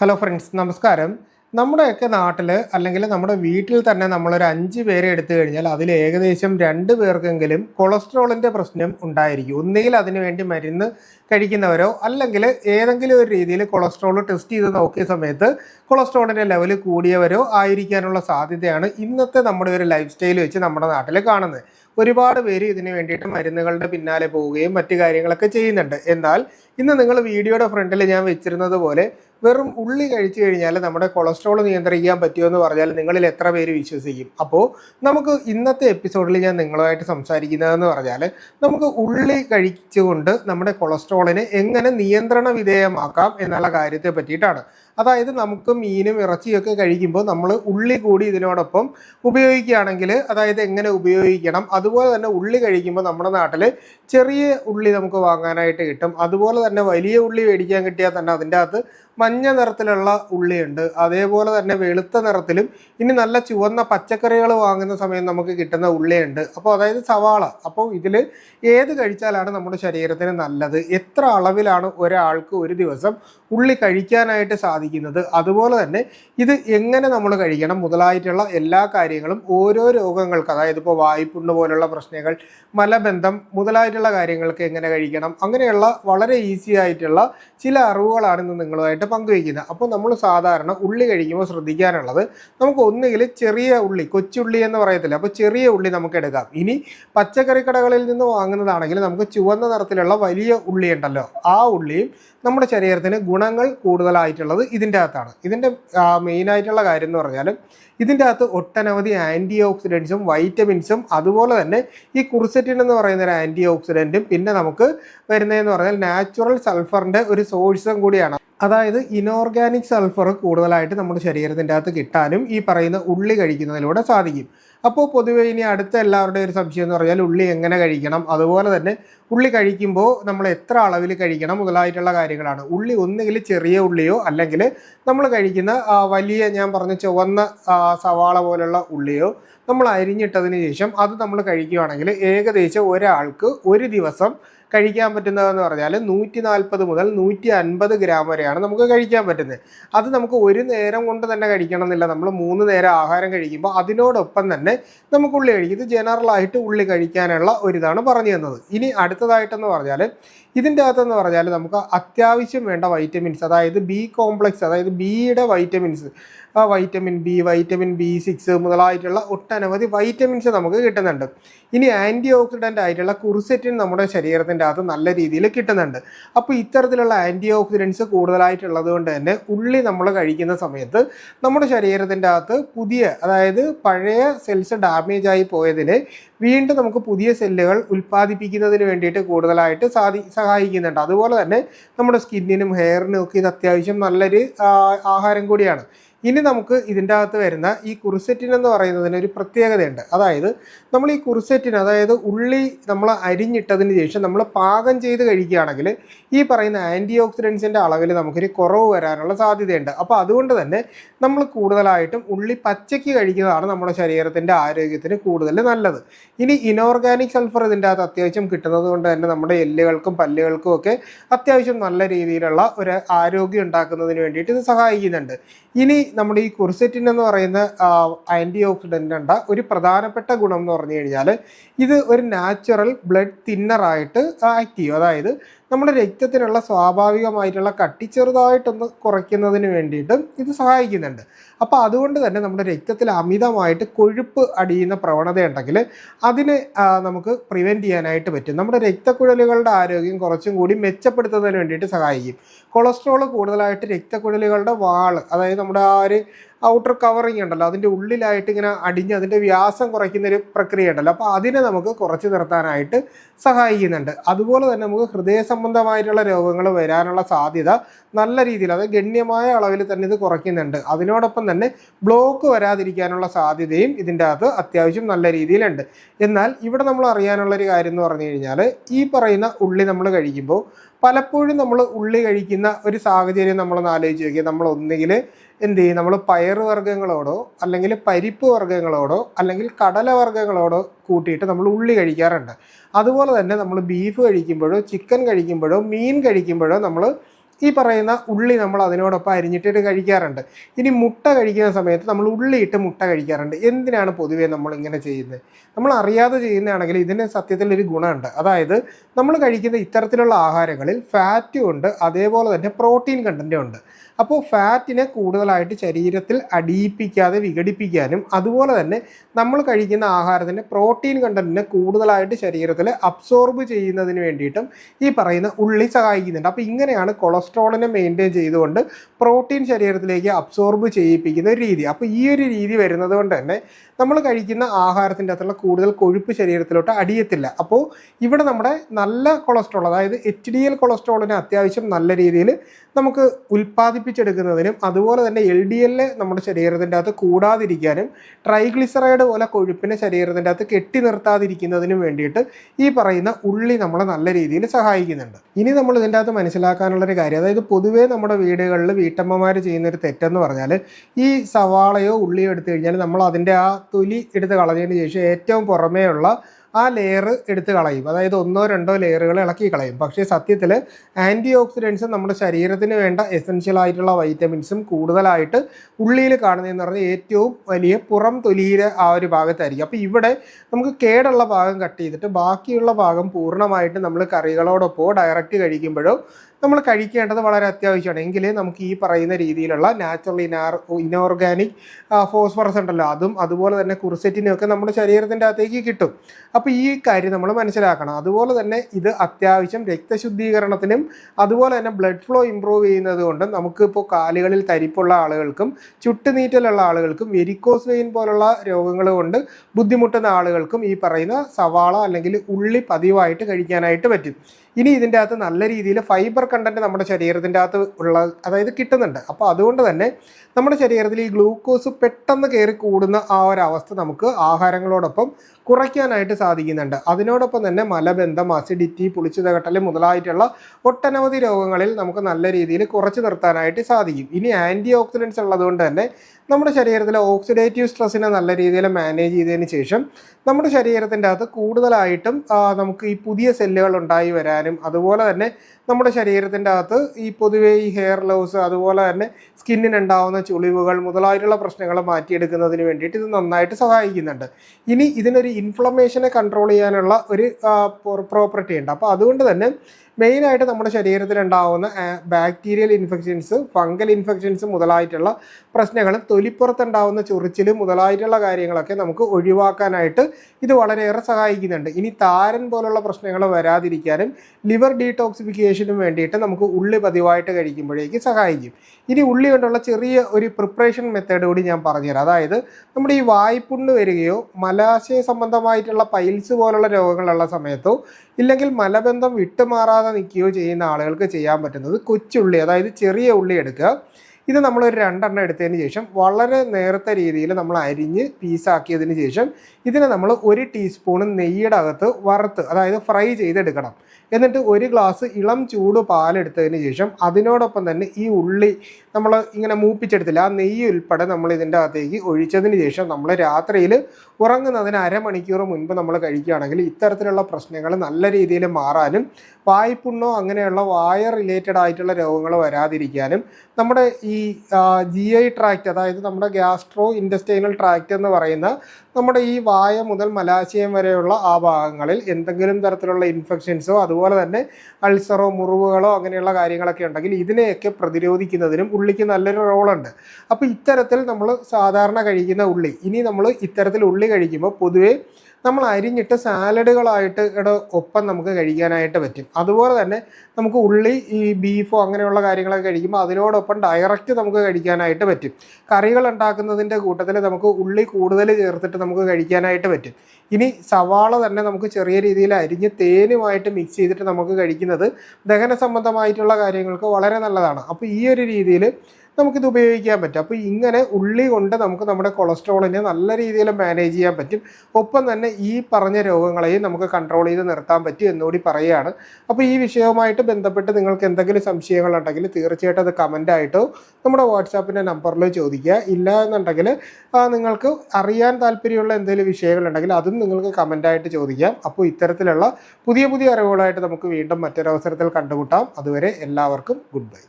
Hello friends നമസ്കാരം. നമ്മുടെയൊക്കെ നാട്ടിൽ അല്ലെങ്കിൽ നമ്മുടെ വീട്ടിൽ തന്നെ നമ്മളൊരു അഞ്ച് പേരെ എടുത്തു കഴിഞ്ഞാൽ അതിൽ ഏകദേശം രണ്ട് പേർക്കെങ്കിലും കൊളസ്ട്രോളിന്റെ പ്രശ്നം ഉണ്ടായിരിക്കും. ഒന്നുകിൽ അതിനു വേണ്ടി മരുന്ന് കഴിക്കുന്നവരോ അല്ലെങ്കിൽ ഏതെങ്കിലും ഒരു രീതിയിൽ കൊളസ്ട്രോൾ ടെസ്റ്റ് ചെയ്ത് നോക്കിയ സമയത്ത് കൊളസ്ട്രോളിന്റെ ലെവൽ കൂടിയവരോ ആയിരിക്കാനുള്ള സാധ്യതയാണ് ഇന്നത്തെ നമ്മുടെ ഒരു ലൈഫ് സ്റ്റൈൽ വെച്ച് നമ്മുടെ നാട്ടിൽ കാണുന്നത്. ഒരുപാട് പേര് ഇതിന് വേണ്ടിയിട്ട് മരുന്നുകളുടെ പിന്നാലെ പോവുകയും മറ്റു കാര്യങ്ങളൊക്കെ ചെയ്യുന്നുണ്ട്. എന്നാൽ ഇന്ന് നിങ്ങൾ വീഡിയോയുടെ ഫ്രണ്ടിൽ ഞാൻ വെച്ചിരുന്നത് പോലെ വെറും ഉള്ളി കഴിച്ചു കഴിഞ്ഞാൽ നമ്മുടെ കൊളസ്ട്രോൾ നിയന്ത്രിക്കാൻ പറ്റുമെന്ന് പറഞ്ഞാൽ നിങ്ങളിൽ എത്ര പേര് വിശ്വസിക്കും. അപ്പോൾ നമുക്ക് ഇന്നത്തെ എപ്പിസോഡിൽ ഞാൻ നിങ്ങളുമായിട്ട് സംസാരിക്കുന്നതെന്ന് പറഞ്ഞാൽ നമുക്ക് ഉള്ളി കഴിച്ചുകൊണ്ട് നമ്മുടെ കൊളസ്ട്രോളിനെ എങ്ങനെ നിയന്ത്രണ വിധേയമാക്കാം എന്നുള്ള കാര്യത്തെ പറ്റിയിട്ടാണ്. അതായത് നമുക്ക് മീനും ഇറച്ചിയൊക്കെ കഴിക്കുമ്പോൾ നമ്മൾ ഉള്ളി കൂടി ഇതിനോടൊപ്പം ഉപയോഗിക്കുകയാണെങ്കിൽ അതായത് എങ്ങനെ ഉപയോഗിക്കണം? അതുപോലെ തന്നെ ഉള്ളി കഴിക്കുമ്പോൾ നമ്മുടെ നാട്ടിൽ ചെറിയ ഉള്ളി നമുക്ക് വാങ്ങാനായിട്ട് കിട്ടും. അതുപോലെ തന്നെ വലിയ ഉള്ളി മേടിക്കാൻ കിട്ടിയാൽ തന്നെ അതിന്റെ അകത്ത് മഞ്ഞ നിറത്തിലുള്ള ഉള്ളിയുണ്ട്. അതേപോലെ തന്നെ വെളുത്ത നിറത്തിലും ഇനി നല്ല ചുവന്ന പച്ചക്കറികൾ വാങ്ങുന്ന സമയം നമുക്ക് കിട്ടുന്ന ഉള്ളിയുണ്ട്. അപ്പോൾ അതായത് സവാള. അപ്പോൾ ഇതിൽ ഏത് കഴിച്ചാലാണ് നമ്മുടെ ശരീരത്തിന് നല്ലത്? എത്ര അളവിലാണ് ഒരാൾക്ക് ഒരു ദിവസം ഉള്ളി കഴിക്കാനായിട്ട് സാധിക്കുന്നത്. അതുപോലെ തന്നെ ഇത് എങ്ങനെ നമ്മൾ കഴിക്കണം മുതലായിട്ടുള്ള എല്ലാ കാര്യങ്ങളും ഓരോ രോഗങ്ങൾക്ക് അതായത് ഇപ്പോൾ വായ്പുണ്ണ് പോലുള്ള പ്രശ്നങ്ങൾ മലബന്ധം മുതലായിട്ടുള്ള കാര്യങ്ങൾക്ക് എങ്ങനെ കഴിക്കണം അങ്ങനെയുള്ള വളരെ ഈസി ആയിട്ടുള്ള ചില അറിവുകളാണ് ഇന്ന് നിങ്ങളുമായിട്ട് പങ്കുവയ്ക്കുന്നത്. അപ്പോൾ നമ്മൾ സാധാരണ ഉള്ളി കഴിക്കുമ്പോൾ ശ്രദ്ധിക്കാനുള്ളത് നമുക്ക് ഒന്നുകിൽ ചെറിയ ഉള്ളി കൊച്ചുള്ളി എന്ന് പറയത്തില്ല. അപ്പോൾ ചെറിയ ഉള്ളി നമുക്ക് എടുക്കാം. ഇനി പച്ചക്കറി കടകളിൽ നിന്ന് വാങ്ങുന്നതാണെങ്കിൽ നമുക്ക് ചുവന്ന നിറത്തിലുള്ള വലിയ ഉള്ളി ഉണ്ടല്ലോ ആ ഉള്ളിയും നമ്മുടെ ശരീരത്തിന് ഗുണങ്ങൾ കൂടുതലായിട്ടുള്ളത് ഇതിന്റെ അകത്താണ്. ഇതിന്റെ മെയിനായിട്ടുള്ള കാര്യം എന്ന് പറഞ്ഞാൽ ഇതിന്റെ അകത്ത് ഒട്ടനവധി ആന്റി ഓക്സിഡൻസും വൈറ്റമിൻസും അതുപോലെ തന്നെ ഈ കുർസെറ്റിൻ എന്ന് പറയുന്ന ഒരു ആന്റി ഓക്സിഡന്റും പിന്നെ നമുക്ക് വരുന്നതെന്ന് പറഞ്ഞാൽ നാച്ചുറൽ സൾഫറിന്റെ ഒരു സോഴ്സും കൂടിയാണ്. അതായത് ഇനോർഗാനിക് സൾഫർ കൂടുതലായിട്ട് നമ്മുടെ ശരീരത്തിന്റെ അകത്ത് കിട്ടാനും ഈ പറയുന്ന ഉള്ളി കഴിക്കുന്നതിലൂടെ സാധിക്കും. അപ്പോൾ പൊതുവേ ഇനി അടുത്ത എല്ലാവരുടെയും ഒരു സംശയം എന്ന് പറഞ്ഞാൽ ഉള്ളി എങ്ങനെ കഴിക്കണം? അതുപോലെ തന്നെ ഉള്ളി കഴിക്കുമ്പോൾ നമ്മൾ എത്ര അളവിൽ കഴിക്കണം മുതലായിട്ടുള്ള കാര്യങ്ങളാണ്. ഉള്ളി ഒന്നുകിൽ ചെറിയ ഉള്ളിയോ അല്ലെങ്കിൽ നമ്മൾ കഴിക്കുന്ന വലിയ ഞാൻ പറഞ്ഞ ചുവന്ന സവാള പോലുള്ള ഉള്ളിയോ നമ്മൾ അരിഞ്ഞിട്ടതിന് ശേഷം അത് നമ്മൾ കഴിക്കുകയാണെങ്കിൽ ഏകദേശം ഒരാൾക്ക് ഒരു ദിവസം കഴിക്കാൻ പറ്റുന്നതെന്ന് പറഞ്ഞാൽ നൂറ്റി നാൽപ്പത് മുതൽ നൂറ്റി അൻപത് ഗ്രാം വരെയാണ് നമുക്ക് കഴിക്കാൻ പറ്റുന്നത്. അത് നമുക്ക് ഒരു നേരം കൊണ്ട് തന്നെ കഴിക്കണം എന്നില്ല. നമ്മൾ മൂന്ന് നേരം ആഹാരം കഴിക്കുമ്പോൾ അതിനോടൊപ്പം തന്നെ നമുക്ക് ഉള്ളി കഴിക്കും. ഇത് ജനറലായിട്ട് ഉള്ളി കഴിക്കാനുള്ള ഒരിതാണ് പറഞ്ഞു തന്നത്. ഇനി അടുത്തതായിട്ടെന്ന് പറഞ്ഞാൽ ഇതിന്റെ അകത്തെന്ന് പറഞ്ഞാൽ നമുക്ക് അത്യാവശ്യം വേണ്ട വൈറ്റമിൻസ് അതായത് ബി കോംപ്ലക്സ് അതായത് ബിയുടെ വൈറ്റമിൻസ് ആ vitamin B vitamin B six മുതലായിട്ടുള്ള ഒട്ടനവധി വൈറ്റമിൻസ് നമുക്ക് കിട്ടുന്നുണ്ട്. ഇനി ആന്റി ഓക്സിഡന്റ് ആയിട്ടുള്ള കുറിസെറ്റിൻ നമ്മുടെ ശരീരത്തിന്റെ അകത്ത് നല്ല രീതിയിൽ കിട്ടുന്നുണ്ട്. അപ്പോൾ ഇത്തരത്തിലുള്ള ആന്റി ഓക്സിഡൻസ് കൂടുതലായിട്ടുള്ളത് കൊണ്ട് തന്നെ ഉള്ളി നമ്മൾ കഴിക്കുന്ന സമയത്ത് നമ്മുടെ ശരീരത്തിന്റെ അകത്ത് പുതിയ അതായത് പഴയ സെൽസ് ഡാമേജ് ആയി പോയതിനെ വീണ്ടും നമുക്ക് പുതിയ സെല്ലുകൾ ഉൽപ്പാദിപ്പിക്കുന്നതിന് വേണ്ടിയിട്ട് കൂടുതലായിട്ട് സാധി സഹായിക്കുന്നുണ്ട്. അതുപോലെ തന്നെ നമ്മുടെ സ്കിന്നിനും ഹെയറിനും ഒക്കെ ഇത് അത്യാവശ്യം നല്ലൊരു ആഹാരം കൂടിയാണ്. ഇനി നമുക്ക് ഇതിന്റെ അകത്ത് വരുന്ന ഈ കുറുസെറ്റിൻ എന്ന് പറയുന്നതിന് ഒരു പ്രത്യേകതയുണ്ട്. അതായത് നമ്മൾ ഈ കുറുസെറ്റിൻ അതായത് ഉള്ളി നമ്മൾ അരിഞ്ഞിട്ടതിന് ശേഷം നമ്മൾ പാകം ചെയ്ത് കഴിക്കുകയാണെങ്കിൽ ഈ പറയുന്ന ആന്റി ഓക്സിഡൻസിന്റെ അളവിൽ നമുക്കൊരു കുറവ് വരാനുള്ള സാധ്യതയുണ്ട്. അപ്പോൾ അതുകൊണ്ട് തന്നെ നമ്മൾ കൂടുതലായിട്ടും ഉള്ളി പച്ചയ്ക്ക് കഴിക്കുന്നതാണ് നമ്മുടെ ശരീരത്തിന്റെ ആരോഗ്യത്തിന് കൂടുതൽ നല്ലത്. ഇനി ഇനോർഗാനിക് സൾഫർ ഇതിന്റെ അകത്ത് അത്യാവശ്യം കിട്ടുന്നത് കൊണ്ട് തന്നെ നമ്മുടെ എല്ലുകൾക്കും പല്ലുകൾക്കും ഒക്കെ അത്യാവശ്യം നല്ല രീതിയിലുള്ള ഒരു ആരോഗ്യം ഉണ്ടാക്കുന്നതിന് വേണ്ടിയിട്ട് ഇത് സഹായിക്കുന്നുണ്ട്. ഇനി നമ്മുടെ ഈ കുർസെറ്റിൻ എന്ന് പറയുന്ന ആന്റി ഓക്സിഡന്റിന്റെ ഒരു പ്രധാനപ്പെട്ട ഗുണം എന്ന് പറഞ്ഞു കഴിഞ്ഞാൽ ഇത് ഒരു നാച്ചുറൽ ബ്ലഡ് തിന്നറായിട്ട് ആക്ട് ചെയ്യും അതായത് നമ്മുടെ രക്തത്തിനുള്ള സ്വാഭാവികമായിട്ടുള്ള കട്ടി ചെറുതായിട്ടൊന്ന് കുറയ്ക്കുന്നതിന് വേണ്ടിയിട്ട് ഇത് സഹായിക്കുന്നുണ്ട്. അപ്പോൾ അതുകൊണ്ട് തന്നെ നമ്മുടെ രക്തത്തിൽ അമിതമായിട്ട് കൊഴുപ്പ് അടിയുന്ന പ്രവണതയുണ്ടെങ്കിൽ അതിനെ ആ, നമുക്ക് പ്രിവെന്റ് ചെയ്യാനായിട്ട് പറ്റും. നമ്മുടെ രക്തക്കുഴലുകളുടെ ആരോഗ്യം കുറച്ചും കൂടി മെച്ചപ്പെടുത്തുന്നതിന് വേണ്ടിയിട്ട് സഹായിക്കും. കൊളസ്ട്രോൾ കൂടുതലായിട്ട് രക്തക്കുഴലുകളുടെ വാൾ അതായത് നമ്മുടെ ആ ഒരു ഔട്ടർ കവറിങ് ഉണ്ടല്ലോ അതിന്റെ ഉള്ളിലായിട്ട് ഇങ്ങനെ അടിഞ്ഞ് അതിന്റെ വ്യാസം കുറയ്ക്കുന്ന ഒരു പ്രക്രിയ ഉണ്ടല്ലോ. അപ്പോൾ അതിനെ നമുക്ക് കുറച്ച് നിർത്താനായിട്ട് സഹായിക്കുന്നുണ്ട്. അതുപോലെ തന്നെ നമുക്ക് ഹൃദയ സംബന്ധമായിട്ടുള്ള രോഗങ്ങൾ വരാനുള്ള സാധ്യത നല്ല രീതിയിൽ അത് ഗണ്യമായ അളവിൽ തന്നെ ഇത് കുറയ്ക്കുന്നുണ്ട്. അതിനോടൊപ്പം തന്നെ ബ്ലോക്ക് വരാതിരിക്കാനുള്ള സാധ്യതയും ഇതിന്റെ അകത്ത് അത്യാവശ്യം നല്ല രീതിയിലുണ്ട്. എന്നാൽ ഇവിടെ നമ്മൾ അറിയാനുള്ള ഒരു കാര്യം എന്ന് പറഞ്ഞു കഴിഞ്ഞാൽ ഈ പറയുന്ന ഉള്ളി നമ്മൾ കഴിക്കുമ്പോൾ പലപ്പോഴും നമ്മൾ ഉള്ളി കഴിക്കുന്ന ഒരു സാഹചര്യം നമ്മളൊന്ന് ആലോചിച്ച് നോക്കിയാൽ നമ്മൾ ഒന്നുകിൽ എന്ത് ചെയ്യും? നമ്മൾ പയറ് വർഗങ്ങളോടോ അല്ലെങ്കിൽ പരിപ്പ് വർഗങ്ങളോടോ അല്ലെങ്കിൽ കടല വർഗങ്ങളോടോ കൂട്ടിയിട്ട് നമ്മൾ ഉള്ളി കഴിക്കാറുണ്ട്. അതുപോലെ തന്നെ നമ്മൾ ബീഫ് കഴിക്കുമ്പോഴോ ചിക്കൻ കഴിക്കുമ്പോഴോ മീൻ കഴിക്കുമ്പോഴോ നമ്മൾ ഈ പറയുന്ന ഉള്ളി നമ്മൾ അതിനോടൊപ്പം അരിഞ്ഞിട്ടിട്ട് കഴിക്കാറുണ്ട്. ഇനി മുട്ട കഴിക്കുന്ന സമയത്ത് നമ്മൾ ഉള്ളിയിട്ട് മുട്ട കഴിക്കാറുണ്ട്. എന്തിനാണ് പൊതുവേ നമ്മൾ ഇങ്ങനെ ചെയ്യുന്നത്? നമ്മൾ അറിയാതെ ചെയ്യുന്നതാണെങ്കിൽ ഇതിന് സത്യത്തിൽ ഒരു ഗുണമുണ്ട്. അതായത് നമ്മൾ കഴിക്കുന്ന ഇത്തരത്തിലുള്ള ആഹാരങ്ങളിൽ ഫാറ്റും ഉണ്ട് അതേപോലെ തന്നെ പ്രോട്ടീൻ കണ്ടന്റും ഉണ്ട്. അപ്പോൾ ഫാറ്റിനെ കൂടുതലായിട്ട് ശരീരത്തിൽ അടിയിപ്പിക്കാതെ വിഘടിപ്പിക്കാനും അതുപോലെ തന്നെ നമ്മൾ കഴിക്കുന്ന ആഹാരത്തിന്റെ പ്രോട്ടീൻ കണ്ടന്റിനെ കൂടുതലായിട്ട് ശരീരത്തിൽ അബ്സോർബ് ചെയ്യുന്നതിന് വേണ്ടിയിട്ടും ഈ പറയുന്ന ഉള്ളി സഹായിക്കുന്നുണ്ട്. അപ്പോൾ ഇങ്ങനെയാണ് കൊളസ്ട്രോളിനെ മെയിന്റെയിൻ ചെയ്തുകൊണ്ട് പ്രോട്ടീൻ ശരീരത്തിലേക്ക് അബ്സോർബ് ചെയ്യിപ്പിക്കുന്ന ഒരു രീതി. അപ്പോൾ ഈ ഒരു രീതി വരുന്നത് കൊണ്ട് തന്നെ നമ്മൾ കഴിക്കുന്ന ആഹാരത്തിന്റെ അകത്തുള്ള കൂടുതൽ കൊഴുപ്പ് ശരീരത്തിലോട്ട് അടിയത്തില്ല. അപ്പോൾ ഇവിടെ നമ്മുടെ നല്ല കൊളസ്ട്രോൾ അതായത് എച്ച് ഡി എൽ കൊളസ്ട്രോളിനെ അത്യാവശ്യം നല്ല രീതിയിൽ നമുക്ക് ഉൽപ്പാദിപ്പിച്ചെടുക്കുന്നതിനും അതുപോലെ തന്നെ എൽ ഡി എല്ല് നമ്മുടെ ശരീരത്തിന്റെ അകത്ത് കൂടാതിരിക്കാനും ട്രൈഗ്ലിസറൈഡ് പോലെ കൊഴുപ്പിനെ ശരീരത്തിന്റെ അകത്ത് കെട്ടി നിർത്താതിരിക്കുന്നതിനും വേണ്ടിയിട്ട് ഈ പറയുന്ന ഉള്ളി നമ്മളെ നല്ല രീതിയിൽ സഹായിക്കുന്നുണ്ട്. ഇനി നമ്മൾ ഇതിന്റെ അകത്ത് മനസ്സിലാക്കാനുള്ളൊരു കാര്യം അതായത് പൊതുവേ നമ്മുടെ വീടുകളിൽ വീട്ടമ്മമാർ ചെയ്യുന്നൊരു തെറ്റെന്ന് പറഞ്ഞാൽ ഈ സവാളയോ ഉള്ളിയോ എടുത്തു കഴിഞ്ഞാൽ നമ്മൾ അതിന്റെ ആ തൊലി എടുത്ത് കളഞ്ഞതിന് ശേഷം ഏറ്റവും പുറമേ ഉള്ള ആ ലെയർ എടുത്ത് കളയും. അതായത് ഒന്നോ രണ്ടോ ലെയറുകൾ ഇളക്കി കളയും. പക്ഷേ സത്യത്തിൽ ആന്റി ഓക്സിഡൻസ് നമ്മുടെ ശരീരത്തിന് വേണ്ട എസെൻഷ്യൽ ആയിട്ടുള്ള വൈറ്റമിൻസും കൂടുതലായിട്ട് ഉള്ളിയിൽ കാണുന്നതെന്ന് പറഞ്ഞാൽ ഏറ്റവും വലിയ പുറം തൊലിയിലെ ആ ഒരു ഭാഗത്തായിരിക്കും. അപ്പോൾ ഇവിടെ നമുക്ക് കേടുള്ള ഭാഗം കട്ട് ചെയ്തിട്ട് ബാക്കിയുള്ള ഭാഗം പൂർണമായിട്ട് നമ്മൾ കറികളോടൊപ്പമോ ഡയറക്റ്റ് കഴിക്കുമ്പോഴോ നമ്മൾ കഴിക്കേണ്ടത് വളരെ അത്യാവശ്യമാണ്. എങ്കിലേ നമുക്ക് ഈ പറയുന്ന രീതിയിലുള്ള നാച്ചുറൽ ഇനാർ ഇനോർഗാനിക് ഫോസ്ഫറസ് ഉണ്ടല്ലോ അതും അതുപോലെ തന്നെ കുർസെറ്റിനും ഒക്കെ നമ്മുടെ ശരീരത്തിന്റെ അകത്തേക്ക് കിട്ടും. അപ്പോൾ ഈ കാര്യം നമ്മൾ മനസ്സിലാക്കണം. അതുപോലെ തന്നെ ഇത് അത്യാവശ്യം രക്തശുദ്ധീകരണത്തിനും അതുപോലെ തന്നെ ബ്ലഡ് ഫ്ലോ ഇമ്പ്രൂവ് ചെയ്യുന്നത് കൊണ്ട് നമുക്കിപ്പോൾ കാലുകളിൽ തരിപ്പുള്ള ആളുകൾക്കും ചുട്ടുനീറ്റലുള്ള ആളുകൾക്കും വെരിക്കോസ് വെയിൻ പോലുള്ള രോഗങ്ങൾ കൊണ്ട് ബുദ്ധിമുട്ടുന്ന ആളുകൾക്കും ഈ പറയുന്ന സവാള അല്ലെങ്കിൽ ഉള്ളി പതിവായിട്ട് കഴിക്കാനായിട്ട് പറ്റും. ഇനി ഇതിന്റെ അകത്ത് നല്ല രീതിയിൽ ഫൈബർ കണ്ടന്റ് നമ്മുടെ ശരീരത്തിന്റെ അകത്ത് ഉള്ള അതായത് കിട്ടുന്നുണ്ട്. അപ്പോൾ അതുകൊണ്ട് തന്നെ നമ്മുടെ ശരീരത്തിൽ ഈ ഗ്ലൂക്കോസ് പെട്ടെന്ന് കയറി കൂടുന്ന ആ ഒരു അവസ്ഥ നമുക്ക് ആഹാരങ്ങളോടൊപ്പം കുറയ്ക്കാനായിട്ട് സാധിക്കുന്നുണ്ട്. അതിനോടൊപ്പം തന്നെ മലബന്ധം അസിഡിറ്റി പുളിച്ചുതകട്ടൽ മുതലായിട്ടുള്ള ഒട്ടനവധി രോഗങ്ങളിൽ നമുക്ക് നല്ല രീതിയിൽ കുറച്ച് നിർത്താനായിട്ട് സാധിക്കും. ഇനി ആന്റി ഓക്സിഡൻസ് ഉള്ളതുകൊണ്ട് തന്നെ നമ്മുടെ ശരീരത്തിലെ ഓക്സിഡേറ്റീവ് സ്ട്രെസ്സിനെ നല്ല രീതിയിൽ മാനേജ് ചെയ്തതിന് ശേഷം നമ്മുടെ ശരീരത്തിന്റെ അകത്ത് കൂടുതലായിട്ടും നമുക്ക് ഈ പുതിയ സെല്ലുകൾ ഉണ്ടായി വരാനും അതുപോലെ തന്നെ നമ്മുടെ ശരീരത്തിന്റെ അകത്ത് ഈ പൊതുവേ ഈ ഹെയർ ലോസ് അതുപോലെ തന്നെ സ്കിന്നിനുണ്ടാവുന്ന ചുളിവുകൾ മുതലായിട്ടുള്ള പ്രശ്നങ്ങൾ മാറ്റിയെടുക്കുന്നതിന് വേണ്ടിയിട്ട് ഇത് നന്നായിട്ട് സഹായിക്കുന്നുണ്ട്. ഇനി ഇതിനൊരു ഇൻഫ്ലമേഷനെ കൺട്രോൾ ചെയ്യാനുള്ള ഒരു പ്രോപ്പർട്ടി ഉണ്ട്. അപ്പോൾ അതുകൊണ്ട് തന്നെ മെയിനായിട്ട് നമ്മുടെ ശരീരത്തിൽ ഉണ്ടാകുന്ന ബാക്ടീരിയൽ ഇൻഫെക്ഷൻസ് ഫംഗൽ ഇൻഫെക്ഷൻസ് മുതലായിട്ടുള്ള പ്രശ്നങ്ങളും തൊലിപ്പുറത്തുണ്ടാവുന്ന ചൊറിച്ചിൽ മുതലായിട്ടുള്ള കാര്യങ്ങളൊക്കെ നമുക്ക് ഒഴിവാക്കാനായിട്ട് ഇത് വളരെയേറെ സഹായിക്കുന്നുണ്ട്. ഇനി താരൻ പോലുള്ള പ്രശ്നങ്ങൾ വരാതിരിക്കാനും ലിവർ ഡീടോക്സിഫിക്കേഷനും വേണ്ടിയിട്ട് നമുക്ക് ഉള്ളി പതിവായിട്ട് കഴിക്കുമ്പോഴേക്ക് സഹായിക്കും. ഇനി ഉള്ളി കൊണ്ടുള്ള ചെറിയ ഒരു പ്രിപ്പറേഷൻ മെത്തേഡ് കൂടി ഞാൻ പറഞ്ഞുതരാം. അതായത് നമ്മുടെ ഈ വായ്പുണ്ണ് വരികയോ മലാശയ സംബന്ധമായിട്ടുള്ള പൈൽസ് പോലുള്ള രോഗങ്ങളുള്ള സമയത്തോ ഇല്ലെങ്കിൽ മലബന്ധം വിട്ടുമാറാതെ നിൽക്കുകയോ ചെയ്യുന്ന ആളുകൾക്ക് ചെയ്യാൻ പറ്റുന്നത് കൊച്ചുള്ളി അതായത് ചെറിയ ഉള്ളി എടുക്കുക. ഇത് നമ്മൾ ഒരു രണ്ടെണ്ണം എടുത്തതിന് ശേഷം വളരെ നേർത്ത രീതിയിൽ നമ്മൾ അരിഞ്ഞ് പീസാക്കിയതിന് ശേഷം ഇതിനെ നമ്മൾ ഒരു ടീസ്പൂൺ നെയ്യുടെ അകത്ത് വറുത്ത് അതായത് ഫ്രൈ ചെയ്തെടുക്കണം. എന്നിട്ട് ഒരു ഗ്ലാസ് ഇളം ചൂട് പാലെടുത്തതിന് ശേഷം അതിനോടൊപ്പം തന്നെ ഈ ഉള്ളി നമ്മൾ ഇങ്ങനെ മൂപ്പിച്ചെടുത്തില്ല. ആ നെയ്യ് ഉൾപ്പെടെ നമ്മൾ ഇതിന്റെ അകത്തേക്ക് ഒഴിച്ചതിന് ശേഷം നമ്മൾ രാത്രിയിൽ ഉറങ്ങുന്നതിന് അരമണിക്കൂർ മുൻപ് നമ്മൾ കഴിക്കുകയാണെങ്കിൽ ഇത്തരത്തിലുള്ള പ്രശ്നങ്ങൾ നല്ല രീതിയിൽ മാറാനും വായ്പുണ്ണോ അങ്ങനെയുള്ള വായ റിലേറ്റഡ് ആയിട്ടുള്ള രോഗങ്ങൾ വരാതിരിക്കാനും നമ്മുടെ ഈ ജി ഐ ട്രാക്റ്റ് അതായത് നമ്മുടെ ഗ്യാസ്ട്രോ ഇൻഡസ്റ്റൈനൽ ട്രാക്റ്റ് എന്ന് പറയുന്ന നമ്മുടെ ഈ വായ മുതൽ മലാശയം വരെയുള്ള ആ ഭാഗങ്ങളിൽ എന്തെങ്കിലും തരത്തിലുള്ള ഇൻഫെക്ഷൻസോ അതുപോലെ തന്നെ അൾസറോ മുറിവുകളോ അങ്ങനെയുള്ള കാര്യങ്ങളൊക്കെ ഉണ്ടെങ്കിൽ ഇതിനെയൊക്കെ പ്രതിരോധിക്കുന്നതിനും ഉള്ളിക്ക് നല്ലൊരു റോളുണ്ട് അപ്പോൾ ഇത്തരത്തിൽ നമ്മൾ സാധാരണ കഴിക്കുന്ന ഉള്ളി ഇനി നമ്മൾ ഇത്തരത്തിൽ ഉള്ളി കഴിക്കുമ്പോൾ പൊതുവേ നമ്മൾ അരിഞ്ഞിട്ട് സാലഡുകളായിട്ട് ഒപ്പം നമുക്ക് കഴിക്കാനായിട്ട് പറ്റും. അതുപോലെ തന്നെ നമുക്ക് ഉള്ളി ഈ ബീഫോ അങ്ങനെയുള്ള കാര്യങ്ങളൊക്കെ കഴിക്കുമ്പോൾ അതിനോടൊപ്പം ഡയറക്റ്റ് നമുക്ക് കഴിക്കാനായിട്ട് പറ്റും. കറികൾ ഉണ്ടാക്കുന്നതിന്റെ കൂട്ടത്തിൽ നമുക്ക് ഉള്ളി കൂടുതൽ ചേർത്തിട്ട് നമുക്ക് കഴിക്കാനായിട്ട് പറ്റും. ഇനി സവാള തന്നെ നമുക്ക് ചെറിയ രീതിയിൽ അരിഞ്ഞ് തേനുമായിട്ട് മിക്സ് ചെയ്തിട്ട് നമുക്ക് കഴിക്കുന്നത് ദഹന സംബന്ധമായിട്ടുള്ള കാര്യങ്ങൾക്ക് വളരെ നല്ലതാണ്. അപ്പോൾ ഈ ഒരു രീതിയിൽ നമുക്കിത് ഉപയോഗിക്കാൻ പറ്റും. അപ്പോൾ ഇങ്ങനെ ഉള്ളി കൊണ്ട് നമുക്ക് നമ്മുടെ കൊളസ്ട്രോളിനെ നല്ല രീതിയിൽ മാനേജ് ചെയ്യാൻ പറ്റും. ഒപ്പം തന്നെ ഈ പറഞ്ഞ രോഗങ്ങളെയും നമുക്ക് കൺട്രോൾ ചെയ്ത് നിർത്താൻ പറ്റും എന്നുകൂടി പറയുകയാണ്. അപ്പോൾ ഈ വിഷയവുമായിട്ട് ബന്ധപ്പെട്ട് നിങ്ങൾക്ക് എന്തെങ്കിലും സംശയങ്ങളുണ്ടെങ്കിൽ തീർച്ചയായിട്ടും അത് കമന്റായിട്ടോ നമ്മുടെ വാട്സാപ്പിന്റെ നമ്പറിലോ ചോദിക്കുക. ഇല്ല എന്നുണ്ടെങ്കിൽ നിങ്ങൾക്ക് അറിയാൻ താല്പര്യമുള്ള എന്തെങ്കിലും വിഷയങ്ങളുണ്ടെങ്കിൽ അതും നിങ്ങൾക്ക് കമന്റായിട്ട് ചോദിക്കാം. അപ്പോൾ ഇത്തരത്തിലുള്ള പുതിയ പുതിയ അറിവുകളായിട്ട് നമുക്ക് വീണ്ടും മറ്റൊരവസരത്തിൽ കണ്ടുമുട്ടാം. അതുവരെ എല്ലാവർക്കും ഗുഡ് ബൈ